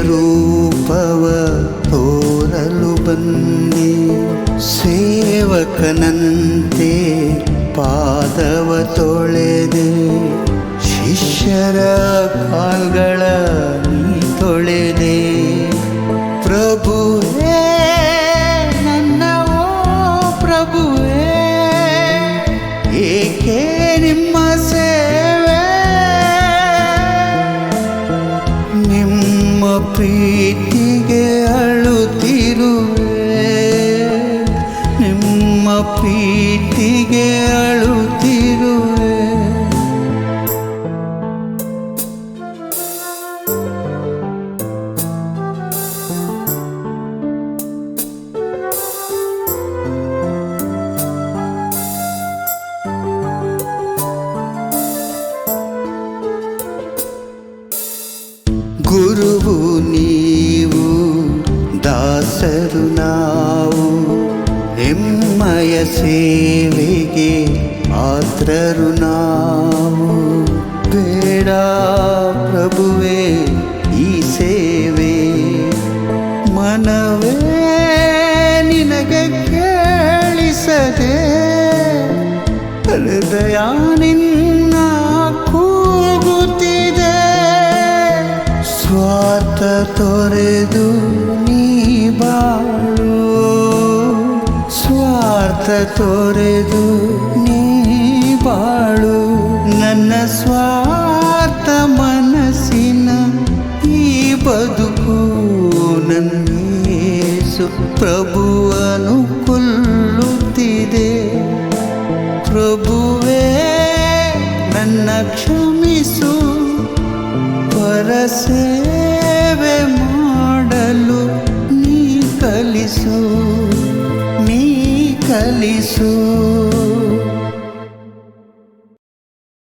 ರೂಪವ ತೋರಲು ಬಂದೆ ಸೇವಕನಂತೆ ಪಾದವ ತೊಳೆದೆ. ಶಿಷ್ಯರ ಕಾಲ್ಗಳ ತೊಳೆದೆ. ಪ್ರಭು ಪ್ರಭುವೇ ಏಕೆ ನಿಮ್ಮ ಸೇವೆ ಪ್ರೀತಿಗೆ ಅಳುತ್ತಿರುವೆ. ನಿಮ್ಮ ಪ್ರೀತಿಗೆ ಗುರುವು ನೀವು ದಾಸರು ನಾವು ನಿಮ್ಮಯ ಸೇವೆಗೆ ಪಾತ್ರರು ನಾವು ಬೇಡ ಪ್ರಭುವೇ ಈ ಸೇವೆ ಮನವೇ ನಿನಗೆ ಕೇಳಿಸದೆ ಹೃದಯ ನಿನ್ನ ತೊರೆದು ನೀ ಬಾಳು. ಸ್ವಾರ್ಥ ತೊರೆದು ನೀ ಬಾಳು. ನನ್ನ ಸ್ವಾರ್ಥ ಮನಸ್ಸಿನ ಈ ಬದುಕು ನನ್ನೇಸು ಪ್ರಭುವನು ಕೊಲ್ಲುತ್ತಿದೆ ಪ್ರಭುವೇ, ನನ್ನ ಕ್ಷಮಿಸು. ಪರಸೇವೆ ನೀ ಕಲಿಸು ನೀ ಕಲಿಸು